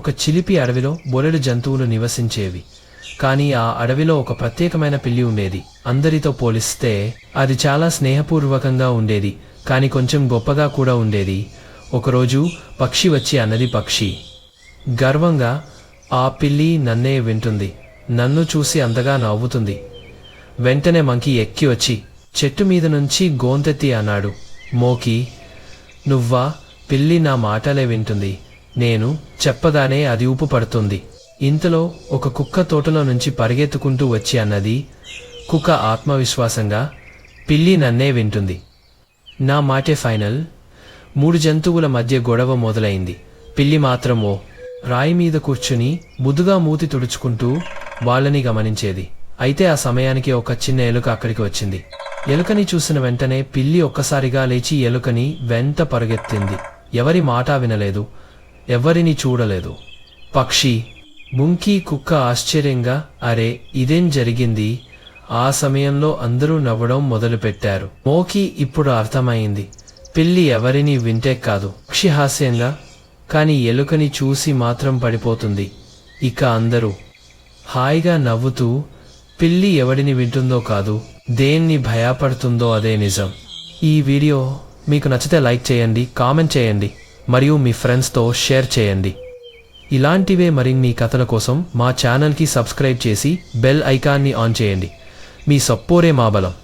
ఒక చిలిపి అడవిలో బొలెడు జంతువులు నివసించేవి. కానీ ఆ అడవిలో ఒక ప్రత్యేకమైన పిల్లి ఉండేది. అందరితో పోలిస్తే అది చాలా స్నేహపూర్వకంగా ఉండేది. కానీ కొంచెం గొప్పగా కూడా ఉండేది. ఒకరోజు పక్షి వచ్చి అన్నది పక్షి గర్వంగా ఆ పిల్లి నన్నే వింటుంది. నన్ను చూసి అంతగా నవ్వుతుంది. వెంటనే మంకి ఎక్కి వచ్చి చెట్టు మీద నుంచి గోంతెత్తి అన్నాడు. మోకి నువ్వా? పిల్లి నా మాటలే వింటుంది. నేను చెప్పగానే అది ఊపు పడుతుంది. ఇంతలో ఒక కుక్క తోటలో నుంచి పరిగెత్తుకుంటూ వచ్చి అన్నది కుక్క ఆత్మవిశ్వాసంగా పిల్లి నన్నే వింటుంది. నా మాటే ఫైనల్. మూడు జంతువుల మధ్య గొడవ మొదలైంది. పిల్లి మాత్రం ఓ రాయి మీద కూర్చుని ముదుగా మూతి తుడుచుకుంటూ వాళ్ళని గమనించేది. అయితే ఆ సమయానికి ఒక చిన్న ఎలుక అక్కడికి వచ్చింది. ఎలుకని చూసిన వెంటనే పిల్లి ఒక్కసారిగా లేచి ఎలుకని వెంట పరుగెత్తింది. ఎవరి మాట వినలేదు. ఎవరిని చూడలేదు. పక్షి ముంకీ కుక్క ఆశ్చర్యంగా అరే ఇదేం జరిగింది? ఆ సమయంలో అందరూ నవ్వడం మొదలుపెట్టారు. మోకి ఇప్పుడు అర్థమైంది. పిల్లి ఎవరిని వింటే కాదు. పక్షి హాస్యంగా కాని ఎలుకని చూసి మాత్రం పడిపోతుంది. ఇక అందరూ హాయిగా నవ్వుతూ పిల్లి ఎవడిని వింటుందో కాదు దేన్ని భయపడుతుందో అదే నిజం. ఈ వీడియో మీకు నచ్చితే లైక్ చేయండి కామెంట్ చేయండి. మరియు మీ ఫ్రెండ్స్తో షేర్ చేయండి. ఇలాంటివే మరిన్ని కథల కోసం మా ఛానల్కి సబ్స్క్రైబ్ చేసి బెల్ ఐకాన్ని ఆన్ చేయండి. మీ సప్పోరే మా బలం.